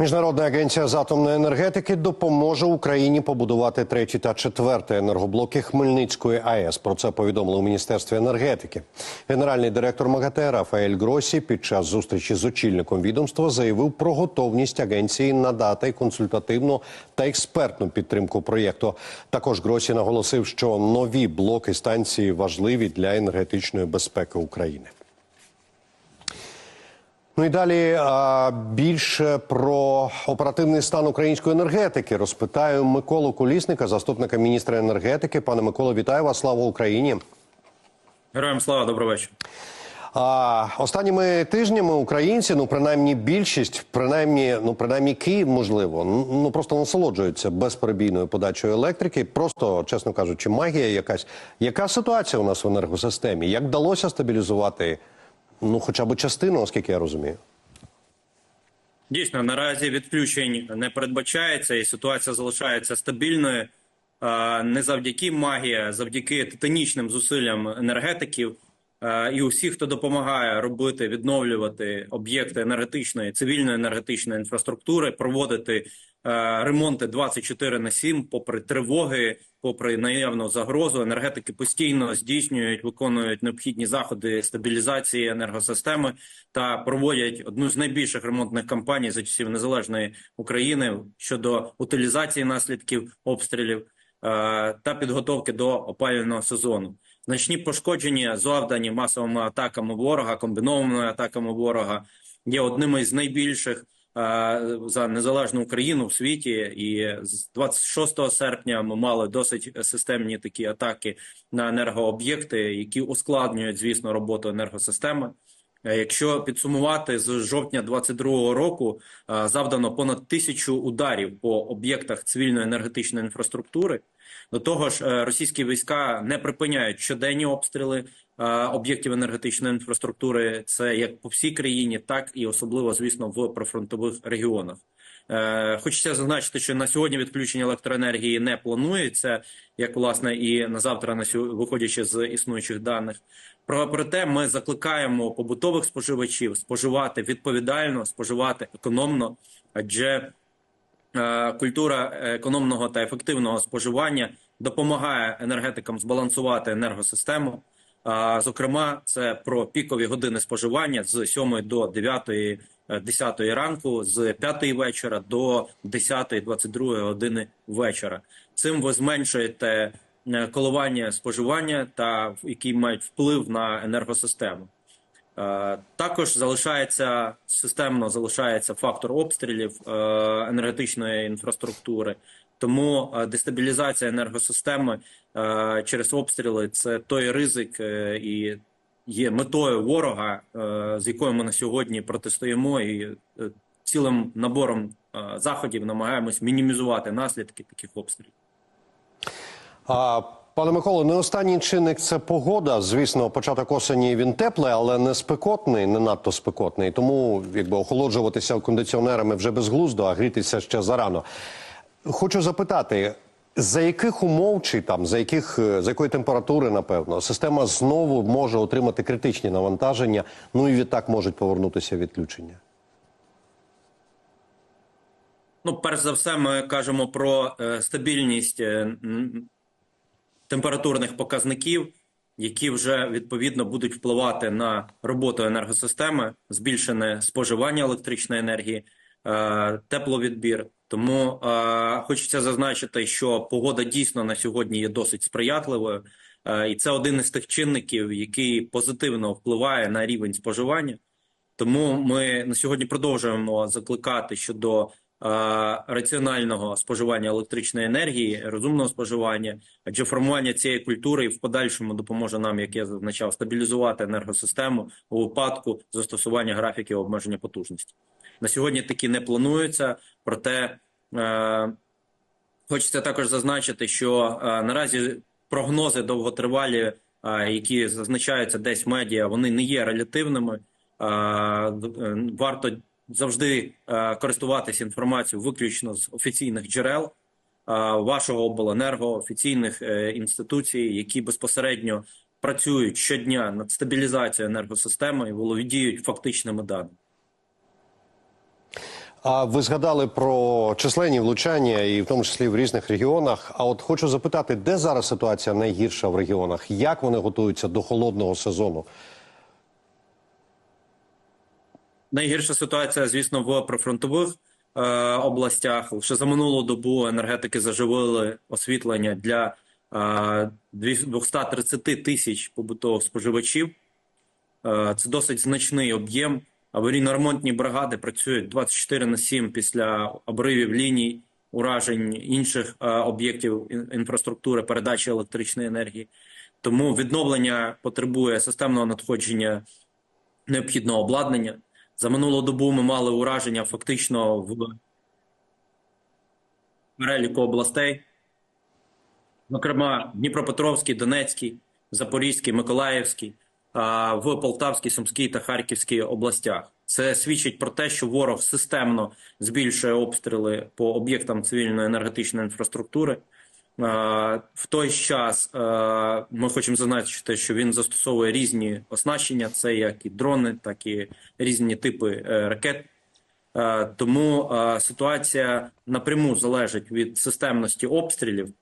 Міжнародна агенція з атомної енергетики допоможе Україні побудувати третій та четвертий енергоблоки Хмельницької АЕС. Про це повідомили у міністерстві енергетики. Генеральний директор МАГАТЕ Рафаель Гросі під час зустрічі з очільником відомства заявив про готовність агенції надати консультативну та експертну підтримку проєкту. Також Гросі наголосив, що нові блоки станції важливі для енергетичної безпеки України. Ну і далі а, більше про оперативний стан української енергетики розпитаю Миколу Колісника, заступника міністра енергетики. Пане Миколо, вітаю вас! Слава Україні! Героям слава, добрий вечір. А останніми тижнями українці, ну принаймні більшість, принаймні, ну принаймні Київ, можливо, ну просто насолоджуються безперебійною подачею електрики. Просто, чесно кажучи, магія якась. Яка ситуація у нас в енергосистемі? Як вдалося стабілізувати? Ну, хоча б частину, оскільки я розумію. Дійсно, наразі відключень не передбачається, і ситуація залишається стабільною. Не завдяки магії, а завдяки титанічним зусиллям енергетиків і усіх, хто допомагає робити, відновлювати об'єкти енергетичної, цивільної енергетичної інфраструктури, проводити ремонти 24 на 7, попри тривоги, попри наявну загрозу. Енергетики постійно здійснюють, виконують необхідні заходи стабілізації енергосистеми та проводять одну з найбільших ремонтних кампаній за часів незалежної України щодо утилізації наслідків обстрілів е, та підготовки до опалювального сезону. Значні пошкодження, завдані масовими атаками ворога, комбінованими атаками ворога, є одними з найбільших е, за незалежну Україну в світі. І з 26 серпня ми мали досить системні такі атаки на енергооб'єкти, які ускладнюють, звісно, роботу енергосистеми. Е, Якщо підсумувати з жовтня 22-го року, е, завдано понад тисячу ударів по об'єктах цивільної енергетичної інфраструктури. До того ж, е, російські війська не припиняють щоденні обстріли е, об'єктів енергетичної інфраструктури. Це як по всій країні, так і особливо, звісно, в прифронтових регіонах. Е, Хочеться зазначити, що на сьогодні відключення електроенергії не планується, як власне і на завтра, на сьо- виходячи з існуючих даних. Про- Проте ми закликаємо побутових споживачів споживати відповідально, споживати економно, адже е, культура економного та ефективного споживання допомагає енергетикам збалансувати енергосистему. Зокрема, це про пікові години споживання з 7 до 9, е, 10 ранку, з 5 вечора до 10, 22 години вечора. Цим ви зменшуєте е, коливання споживання, та які мають вплив на енергосистему. Е, Також залишається системно залишається фактор обстрілів е, енергетичної інфраструктури. Тому е, дестабілізація енергосистеми е, через обстріли це той ризик е, і є метою ворога, з якою ми на сьогодні протистоїмо, і цілим набором заходів намагаємось мінімізувати наслідки таких обстрілів. А, пане Миколо, не останній чинник це погода. Звісно, початок осені він теплий, але не спекотний, не надто спекотний. Тому якби охолоджуватися кондиціонерами вже безглуздо, а грітися ще зарано. Хочу запитати. За яких умов чи там за яких е, за якої температури, напевно, система знову може отримати критичні навантаження, ну і відтак можуть повернутися відключення. Ну, перш за все, ми кажемо про е, стабільність е, температурних показників, які вже відповідно будуть впливати на роботу енергосистеми, збільшене споживання електричної енергії, е, тепловідбір. Тому е, хочеться зазначити, що погода дійсно на сьогодні є досить сприятливою, е, і це один із тих чинників, який позитивно впливає на рівень споживання. Тому ми на сьогодні продовжуємо закликати щодо е, раціонального споживання електричної енергії, розумного споживання, адже формування цієї культури в подальшому допоможе нам, як я зазначав, стабілізувати енергосистему у випадку застосування графіків обмеження потужності. На сьогодні такі не плануються, проте е, хочеться також зазначити, що е, наразі прогнози довготривалі, е, які зазначаються десь в медіа, вони не є релятивними. Е, е, Варто завжди е, користуватися інформацією виключно з офіційних джерел е, вашого обленерго, офіційних е, інституцій, які безпосередньо працюють щодня над стабілізацією енергосистеми і володіють фактичними даними. А ви згадали про численні влучання, і в тому числі в різних регіонах. А от хочу запитати, де зараз ситуація найгірша в регіонах? Як вони готуються до холодного сезону? Найгірша ситуація, звісно, в прифронтових е, областях. Лише за минулу добу енергетики заживили освітлення для е, 230 тисяч побутових споживачів. Е, це досить значний об'єм. Аварійно-ремонтні бригади працюють 24 на 7 після обривів ліній, уражень інших е, об'єктів інфраструктури передачі електричної енергії. Тому відновлення потребує системного надходження необхідного обладнання. За минулу добу ми мали ураження фактично в переліку областей, зокрема Дніпропетровський, Донецький, Запорізький, Миколаївський, в Полтавській, Сумській та Харківській областях. Це свідчить про те, що ворог системно збільшує обстріли по об'єктам цивільної енергетичної інфраструктури. В той час ми хочемо зазначити, що він застосовує різні оснащення, це як і дрони, так і різні типи е, ракет. Тому ситуація напряму залежить від системності обстрілів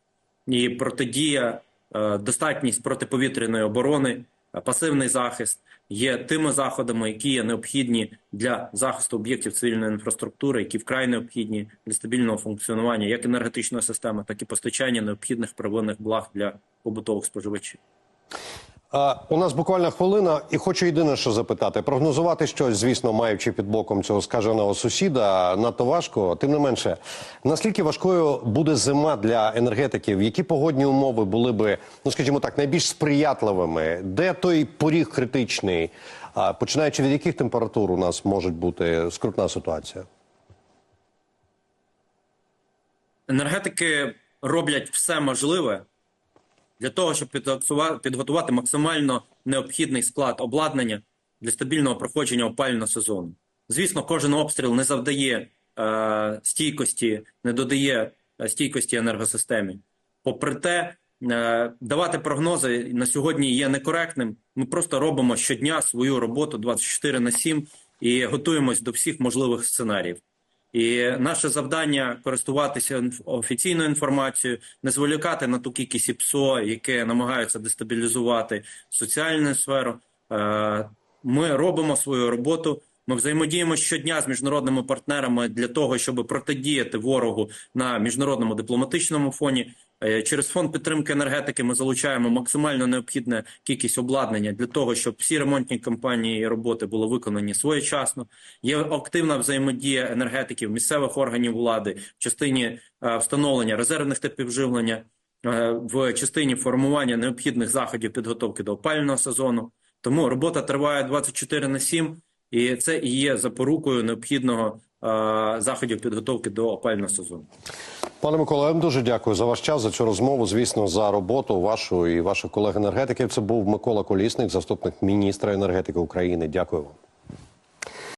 і протидія, е, достатність протиповітряної оборони, пасивний захист є тими заходами, які є необхідні для захисту об'єктів цивільної інфраструктури, які вкрай необхідні для стабільного функціонування як енергетичної системи, так і постачання необхідних первинних благ для побутових споживачів. У нас буквально хвилина, і хочу єдине, що запитати. Прогнозувати щось, звісно, маючи під боком цього скаженого сусіда, надто важко. Тим не менше, наскільки важкою буде зима для енергетиків? Які погодні умови були би, ну скажімо так, найбільш сприятливими? Де той поріг критичний? Починаючи від яких температур у нас може бути скрутна ситуація? Енергетики роблять все можливе для того, щоб підготува- підготувати максимально необхідний склад обладнання для стабільного проходження опалювального сезону. Звісно, кожен обстріл не завдає е, стійкості, не додає е, стійкості енергосистемі. Попри те, е, давати прогнози на сьогодні є некоректним. Ми просто робимо щодня свою роботу 24 на 7 і готуємось до всіх можливих сценаріїв. І наше завдання користуватися офіційною інформацією, не зволікати на ту кількість ІПСО, яке намагаються дестабілізувати соціальну сферу. Е, Ми робимо свою роботу. Ми взаємодіємо щодня з міжнародними партнерами для того, щоб протидіяти ворогу на міжнародному дипломатичному фоні. Е, Через фонд підтримки енергетики ми залучаємо максимально необхідну кількість обладнання для того, щоб всі ремонтні кампанії і роботи були виконані своєчасно. Є активна взаємодія енергетиків, місцевих органів влади в частині е, встановлення резервних типів живлення, е, в частині формування необхідних заходів підготовки до опалювального сезону. Тому робота триває 24 на 7, і це і є запорукою необхідного заходів підготовки до опалювального сезону. Пане Микола, я вам дуже дякую за ваш час, за цю розмову. Звісно, за роботу вашу і ваших колег енергетиків. Це був Микола Колісник, заступник міністра енергетики України. Дякую вам.